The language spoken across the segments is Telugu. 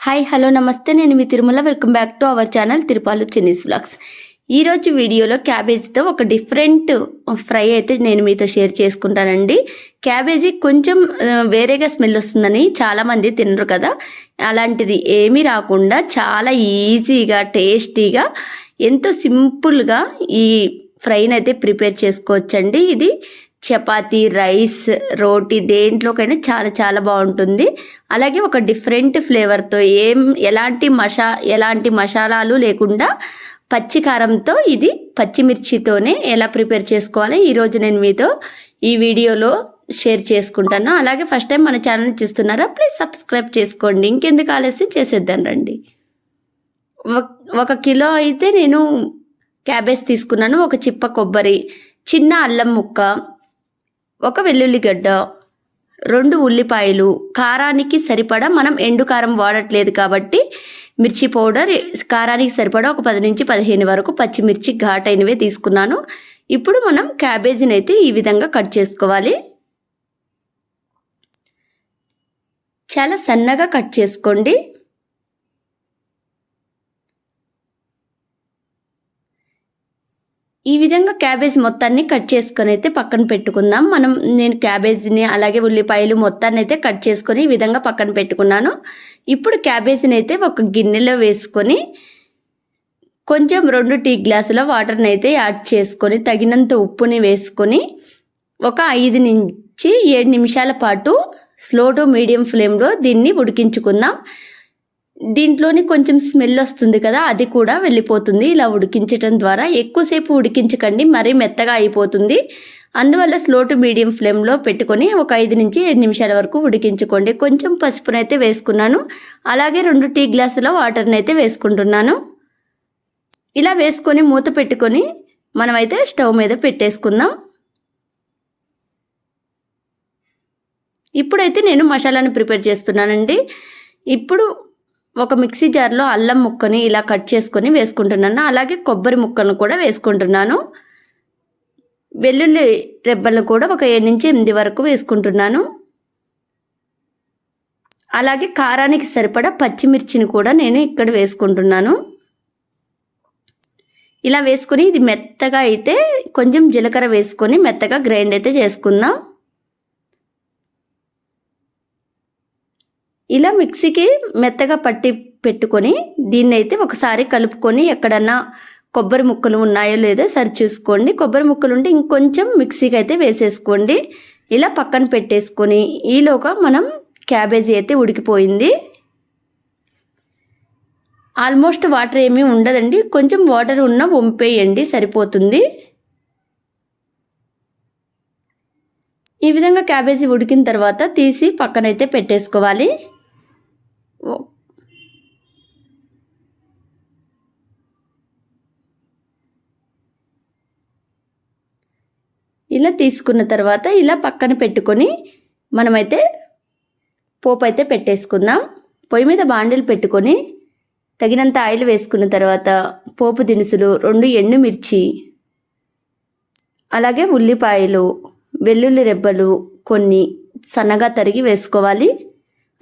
హాయ్ హలో నమస్తే. నేను మీ Tirumala. Welcome back to our channel Tirupalu Chinni's vlogs ఈరోజు వీడియోలో క్యాబేజీతో ఒక డిఫరెంట్ ఫ్రై అయితే నేను మీతో షేర్ చేసుకుంటానండి. క్యాబేజీ కొంచెం వేరేగా స్మెల్ వస్తుందని చాలామంది తినరు కదా. అలాంటిది ఏమీ రాకుండా చాలా ఈజీగా టేస్టీగా ఎంతో సింపుల్గా ఈ ఫ్రైని అయితే ప్రిపేర్ చేసుకోవచ్చండి. ఇది చపాతీ రైస్ రోటీ దేంట్లోకైనా చాలా చాలా బాగుంటుంది. అలాగే ఒక డిఫరెంట్ ఫ్లేవర్తో ఏం ఎలాంటి మషా ఎలాంటి మసాలాలు లేకుండా పచ్చి కారంతో ఇది పచ్చిమిర్చితోనే ఎలా ప్రిపేర్ చేసుకోవాలి ఈరోజు నేను మీతో ఈ వీడియోలో షేర్ చేసుకుంటాను. అలాగే ఫస్ట్ టైం మన ఛానల్ చూస్తున్నారా ప్లీజ్ సబ్స్క్రైబ్ చేసుకోండి. ఇంకెందుకు ఆలస్యం? చేసేద్దాం రండి. ఒక- ఒక కిలో అయితే నేను క్యాబేజ్ తీసుకున్నాను. ఒక చిప్ప కొబ్బరి చిన్న అల్లం ముక్క ఒక వెల్లుల్లిగడ్డ రెండు ఉల్లిపాయలు కారానికి సరిపడా మనం ఎండు కారం వాడట్లేదు కాబట్టి మిర్చి పౌడర్ కారానికి సరిపడా ఒక పది నుంచి పదిహేను వరకు పచ్చిమిర్చి ఘాటైనవే తీసుకున్నాను. ఇప్పుడు మనం క్యాబేజీని అయితే ఈ విధంగా కట్ చేసుకోవాలి. చాలా సన్నగా కట్ చేసుకోండి. ఈ విధంగా క్యాబేజ్ మొత్తాన్ని కట్ చేసుకొని అయితే పక్కన పెట్టుకుందాం. మనం నేను క్యాబేజీని అలాగే ఉల్లిపాయలు మొత్తాన్ని అయితే కట్ చేసుకొని ఈ విధంగా పక్కన పెట్టుకున్నాను. ఇప్పుడు క్యాబేజీని అయితే ఒక గిన్నెలో వేసుకొని కొంచెం రెండు టీ గ్లాసుల వాటర్ని అయితే యాడ్ చేసుకొని తగినంత ఉప్పుని వేసుకొని ఒక ఐదు నుంచి ఏడు నిమిషాల పాటు స్లో టు మీడియం ఫ్లేమ్లో దీన్ని ఉడికించుకుందాం. దీంట్లోని కొంచెం స్మెల్ వస్తుంది కదా అది కూడా వెళ్ళిపోతుంది. ఇలా ఉడికించటం ద్వారా ఎక్కువసేపు ఉడికించకండి మరీ మెత్తగా అయిపోతుంది. అందువల్ల స్లో టు మీడియం ఫ్లేమ్లో పెట్టుకొని ఒక ఐదు నుంచి ఏడు నిమిషాల వరకు ఉడికించుకోండి. కొంచెం పసుపునైతే వేసుకున్నాను. అలాగే రెండు టీ గ్లాసుల వాటర్ని అయితే వేసుకుంటున్నాను. ఇలా వేసుకొని మూత పెట్టుకొని మనమైతే స్టవ్ మీద పెట్టేసుకుందాం. ఇప్పుడైతే నేను మసాలాను ప్రిపేర్ చేస్తున్నానండి. ఇప్పుడు ఒక మిక్సీ జార్లో అల్లం ముక్కని ఇలా కట్ చేసుకొని వేసుకుంటున్నాను. అలాగే కొబ్బరి ముక్కలను కూడా వేసుకుంటున్నాను. వెల్లుల్లి రెబ్బలను కూడా ఒక ఏడు నుంచి ఎనిమిది వరకు వేసుకుంటున్నాను. అలాగే కారానికి సరిపడా పచ్చిమిర్చిని కూడా నేను ఇక్కడ వేసుకుంటున్నాను. ఇలా వేసుకొని ఇది మెత్తగా అయితే కొంచెం జీలకర్ర వేసుకొని మెత్తగా గ్రైండ్ అయితే చేసుకుందాం. ఇలా మిక్సీకి మెత్తగా పట్టి పెట్టుకొని దీన్ని అయితే ఒకసారి కలుపుకొని ఎక్కడన్నా కొబ్బరి ముక్కలు ఉన్నాయో లేదో సరి చూసుకోండి. కొబ్బరి ముక్కలు ఉంటే ఇంకొంచెం మిక్సీకి అయితే వేసేసుకోండి. ఇలా పక్కన పెట్టేసుకొని ఈలోగా మనం క్యాబేజీ అయితే ఉడికిపోయింది. ఆల్మోస్ట్ వాటర్ ఏమీ ఉండదండి. కొంచెం వాటర్ ఉన్న వంపేయండి సరిపోతుంది. ఈ విధంగా క్యాబేజీ ఉడికిన తర్వాత తీసి పక్కనైతే పెట్టేసుకోవాలి. ఇలా తీసుకున్న తర్వాత ఇలా పక్కన పెట్టుకొని మనమైతే పోపు అయితే పెట్టేసుకుందాం. పొయ్యి మీద బాండీలు పెట్టుకొని తగినంత ఆయిల్ వేసుకున్న తర్వాత పోపు దినుసులు రెండు ఎండుమిర్చి అలాగే ఉల్లిపాయలు వెల్లుల్లి రెబ్బలు కొన్ని సన్నగా తరిగి వేసుకోవాలి.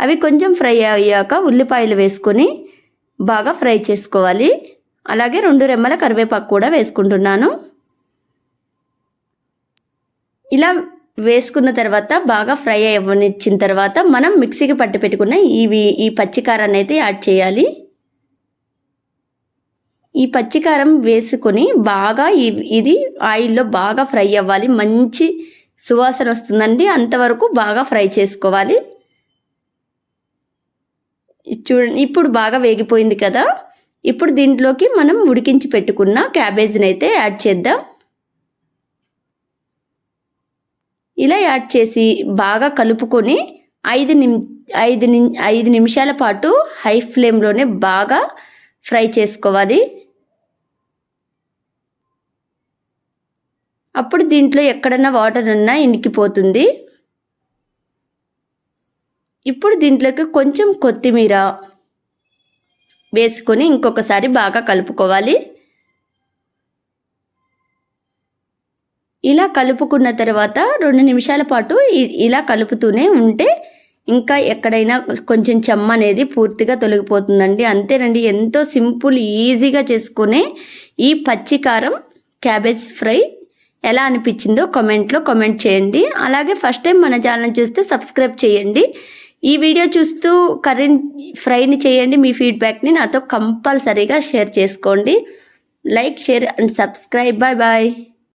అవి కొంచెం ఫ్రై అయ్యాక ఉల్లిపాయలు వేసుకొని బాగా ఫ్రై చేసుకోవాలి. అలాగే రెండు రెమ్మల కరివేపాకు కూడా వేసుకుంటున్నాను. ఇలా వేసుకున్న తర్వాత బాగా ఫ్రై అవ్వనిచ్చిన తర్వాత మనం మిక్సీకి పట్టి పెట్టుకున్న ఇవి ఈ పచ్చికారాన్ని అయితే యాడ్ చేయాలి. ఈ పచ్చికారం వేసుకొని బాగా ఇది ఆయిల్లో బాగా ఫ్రై అవ్వాలి. మంచి సువాసన వస్తుందండి. అంతవరకు బాగా ఫ్రై చేసుకోవాలి. చూడండి ఇప్పుడు బాగా వేగిపోయింది కదా. ఇప్పుడు దీంట్లోకి మనం ఉడికించి పెట్టుకున్న క్యాబేజీని అయితే యాడ్ చేద్దాం. ఇలా యాడ్ చేసి బాగా కలుపుకొని ఐదు నిమి ఐదు ని ఐదు నిమిషాల పాటు హై ఫ్లేమ్లోనే బాగా ఫ్రై చేసుకోవాలి. అప్పుడు దీంట్లో ఎక్కడన్నా వాటర్ ఉన్నా ఇనికిపోతుంది. ఇప్పుడు దీంట్లోకి కొంచెం కొత్తిమీర వేసుకొని ఇంకొకసారి బాగా కలుపుకోవాలి. ఇలా కలుపుకున్న తర్వాత రెండు నిమిషాల పాటు ఇ- ఇలా కలుపుతూనే ఉంటే ఇంకా ఎక్కడైనా కొంచెం చెమ్మ అనేది పూర్తిగా తొలగిపోతుందండి. అంతేనండి ఎంతో సింపుల్ ఈజీగా చేసుకునే ఈ పచ్చికారం క్యాబేజ్ ఫ్రై ఎలా అనిపించిందో కామెంట్లో కామెంట్ చేయండి. అలాగే ఫస్ట్ టైం మన ఛానల్ చూస్తే సబ్స్క్రైబ్ చేయండి. ఈ వీడియో చూస్తూ కర్రీ ఫ్రైని చేయండి మీ ఫీడ్బ్యాక్ని నాతో కంపల్సరీగా షేర్ చేసుకోండి. Like share and subscribe. Bye bye.